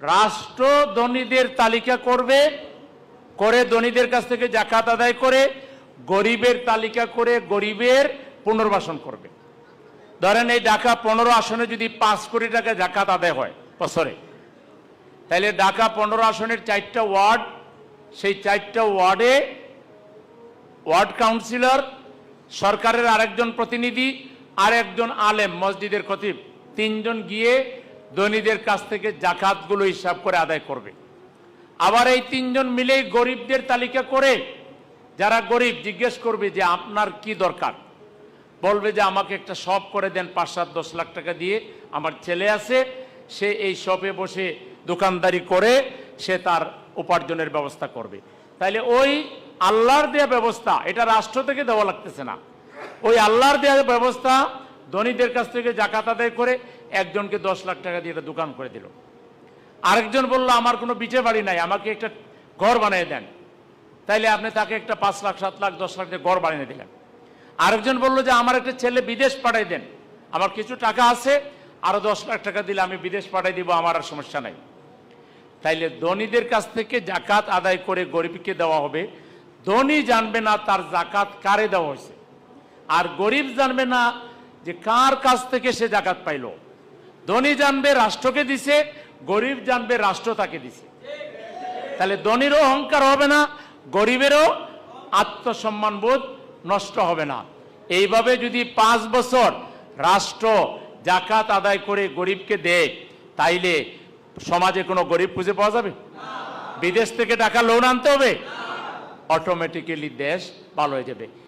রাষ্ট্র ধনীদের তালিকা করবে, করে ধনীদের কাছ থেকে জাকাত আদায় করে, গরিবের তালিকা করে গরিবের পুনর্বাসন করবে। ধরেন এই ঢাকা পনেরো আসনে যদি পাঁচ কোটি টাকা জাকাত আদায় হয় বছরে, তাহলে ঢাকা পনেরো আসনের চারটা ওয়ার্ড, সেই চারটা ওয়ার্ডে ওয়ার্ড কাউন্সিলর, সরকারের আরেকজন প্রতিনিধি আর একজন আলেম, মসজিদের খতিব, তিনজন গিয়ে ধনীদের কাছ থেকে জাকাতগুলো হিসাব করে আদায় করবে। আবার এই তিনজন মিলে গরিবদের তালিকা করে যারা গরিব জিজ্ঞেস করবে যে আপনার কি দরকার? বলবে যে আমাকে একটা শপ করে দেন, পাঁচ সাত দশ লাখ টাকা দিয়ে। আমার ছেলে আছে, সে এই শপে বসে দোকানদারি করে, সে তার উপার্জনের ব্যবস্থা করবে। তাইলে ওই আল্লাহর দেয়া ব্যবস্থা, এটা রাষ্ট্র থেকে দেওয়া লাগতেছে না। ওই আল্লাহর দেয়া ব্যবস্থা ধনীদের কাছ থেকে জাকাত আদায় করে একজনকে দশ লাখ টাকা দিয়ে একটা দোকান করে দিল। আরেকজন বলল, আমার কোনো বিচে বাড়ি নাই, আমাকে একটা ঘর বানিয়ে দেন। তাইলে আপনি তাকে একটা পাঁচ লাখ, সাত লাখ, দশ লাখ দিয়ে ঘর বানিয়ে দিলেন। আরেকজন বলল যে, আমার একটা ছেলে বিদেশ পাঠাই দেন, আমার কিছু টাকা আছে আরও দশ লাখ টাকা দিলে আমি বিদেশ পাঠাই দিব, আমার আর সমস্যা নাই। তাইলে ধনীদের কাছ থেকে জাকাত আদায় করে গরিবকে দেওয়া হবে। ধনী জানবে না তার জাকাত কারে দেওয়া হয়েছে। আর গরিব জানবে না যে কার কাছ থেকে সে জাকাত পাইলো? ধনী জানবে রাষ্ট্রকে দিছে, গরিব জানবে রাষ্ট্র তাকে দিছে। তাহলে ধনীরও অহংকার হবে না, গরিবেরও আত্মসম্মান বোধ নষ্ট হবে না। এইভাবে যদি পাঁচ বছর রাষ্ট্র জাকাত আদায় করে গরিবকে দেয়, তাইলে সমাজে কোনো গরিব খুঁজে পাওয়া যাবে? বিদেশ থেকে টাকা লোন আনতে হবে? অটোমেটিক্যালি দেশ ভালো হয়ে যাবে।